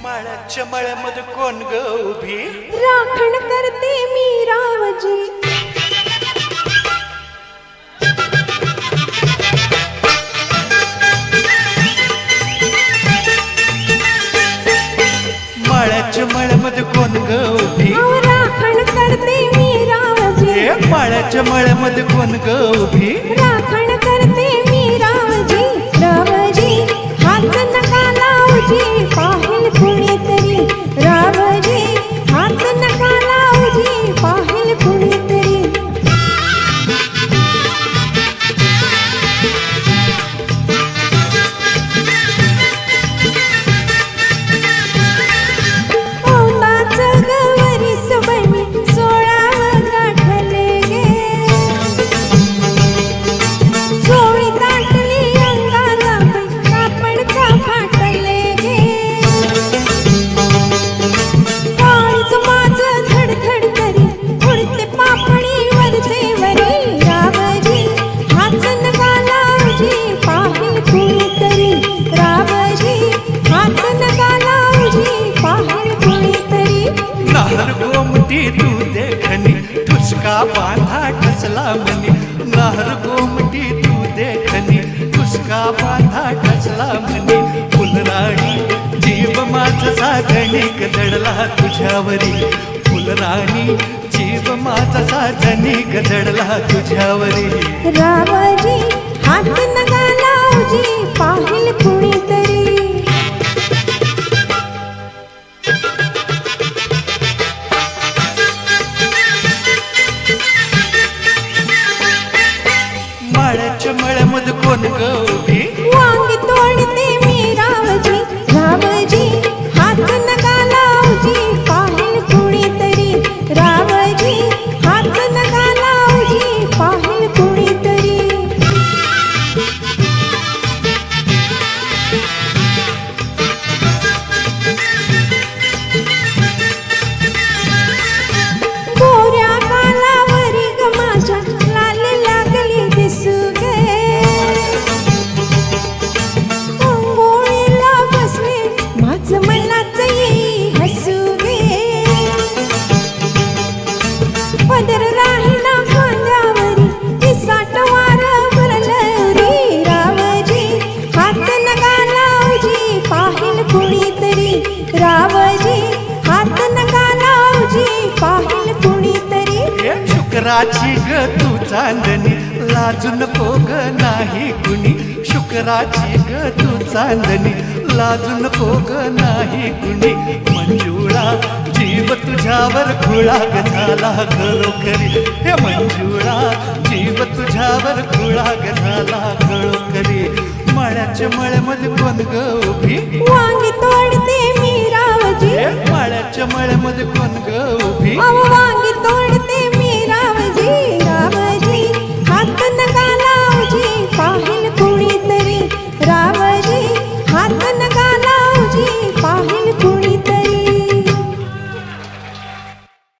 माळाच्या मळ्यामध्ये कोण ग उभी? राखण करते मी रावजी. माळ्याच्या मळ्यामध्ये कोण ग उभी? अहो, राखण करते मी रावजी. ए माळ्याच्या मळ्यामध्ये कोण ग उभी? राखण का बांधा ठसला मनी नाहर गोमटी तू देखनी ठुसका बांधा ठसला मनी फुलराणी जीव माझा साधनिक दडला तुझ्यावरी. फुलराणी जीव माझा साधनिक दडला तुझ्यावरी. रावजी मळ्यामध्ये पदर राहिला खांद्यावरी पिसाट वार भरलरी रावजी. हात नका लावजी पाहिल कुणीतरी रावजी. हात नका लावजी पाहिल कुणीतरी. शुक्राची ग तू चांदणी. लाजून पोग नाही कुणी. शुक्राची ग तू चांदणी. लाजून पोग नाही कुणी. खुळा ग झाला खरोखरी हे मंजुळा जीव तुझ्यावर खुळा ग झाला खरोखरी मळ्याच्या मळ्यामध्ये कोण ग उभी